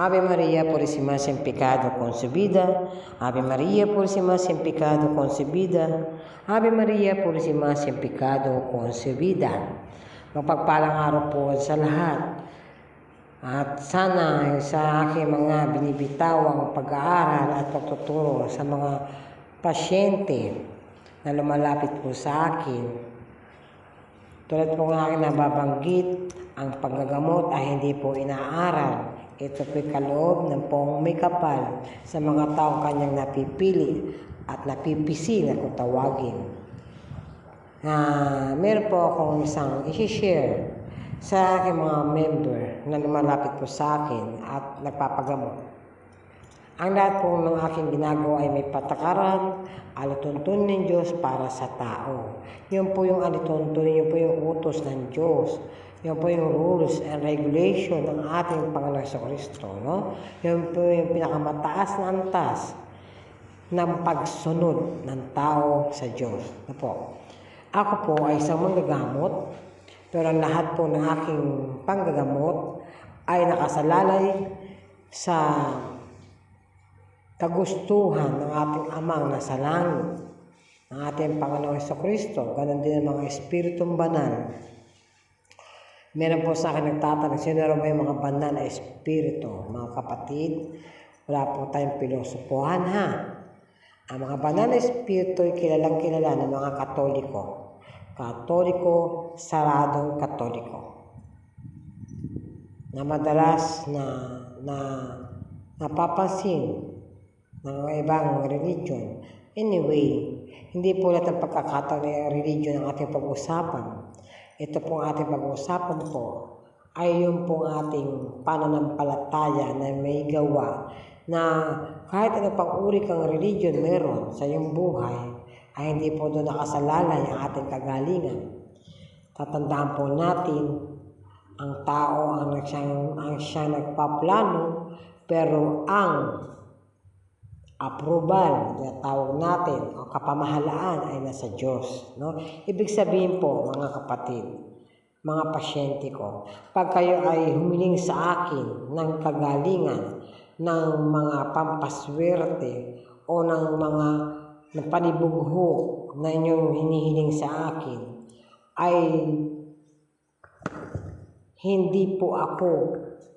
Ave María Purísima sin pecado concebida. Ave María Purísima sin pecado concebida. Ave María Purísima sin pecado concebida. Magpagpalang araw po sa lahat. At sana sa aking mga binibitawang pag-aaral at pagtuturo sa mga pasyente na lumalapit po sa akin, tulad po ng aking nababanggit, ang paggagamot ay hindi po inaaral. Ito po'y kaloob ng pong may kapal sa mga taong kanyang napipili at napipisi na kung tawagin. Ah, meron po akong isang isi-share sa aking mga member na lumalapit po sa akin at nagpapagamot. Ang lahat po ng aking ginagawa ay may patakaran, alituntunin ng Diyos para sa tao. Yun po yung alituntunin, yun po yung utos ng Diyos. Yun po yung rules and regulation ng ating Panginoon sa Kristo. No? Yun po yung pinakamataas na antas ng pagsunod ng tao sa Diyos. Na po. Ako po ay isang manggagamot, pero ang lahat po ng aking panggagamot ay nakasalalay sa kagustuhan ng ating amang nasa langit, ng ating Panginoon sa Kristo, ganun din ang mga Espiritong Banal. Meron po sa akin nagtatanong, sino rin may mga banal na Espiritu? Mga kapatid, wala po tayong pilosopuhan ha. Ang mga banal na Espiritu ay kilalang kilala ng mga Katoliko. Katoliko, saradong Katoliko. Na madalas na, na napapansin ng ibang religion. Anyway, hindi po lahat ng pagkakataon ng religion ang ating pag-usapan. Ito pong ating pag-usapan po ay yung pong ating pananampalataya na may gawa na kahit ano pang uri kang religion meron sa iyong buhay ay hindi po doon nakasalalay ang ating kagalingan. Tatandaan po natin ang tao ang siyang, ang siyang nagpaplano pero ang approval na tawag natin o kapamahalaan ay nasa Diyos. No? Ibig sabihin po, mga kapatid, mga pasyente ko, pag kayo ay humiling sa akin ng kagalingan, ng mga pampaswerte o ng mga ng panibugho na inyong hinihiling sa akin, ay hindi po ako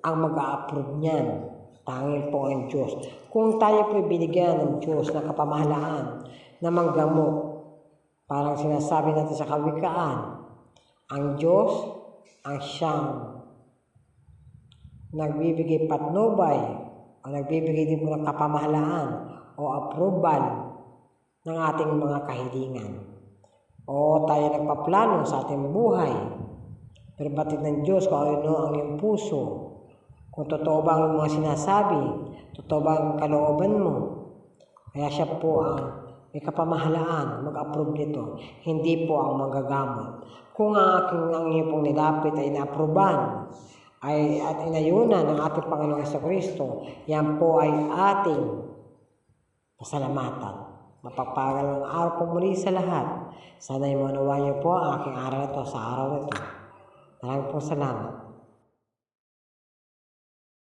ang mag-a-approve niyan. Tanging po ang Diyos. Kung tayo po binigyan ng Diyos na kapamahalaan na manggamot, parang sinasabi natin sa kawikaan, ang Diyos ang siyang nagbibigay patnubay o nagbibigay din po ng kapamahalaan o approval ng ating mga kahilingan. O tayo nagpaplano sa ating buhay, pero batid ng Diyos kung ano ang iyong puso, kung totoo ba ang mga sinasabi, totoo ba ang kalooban mo. Kaya siya po ang may kapamahalaan, mag-approve nito, hindi po ang magagamot. Kung ang aking ang iyo pong nilapit ay naaproban, ay at inayunan ng ating Panginoong sa Kristo, yan po ay ating pasalamatan. Mapagpagal ang araw po muli sa lahat. Sana ay manawa niyo po ang aking aral ito sa araw ito. Maraming po salamat.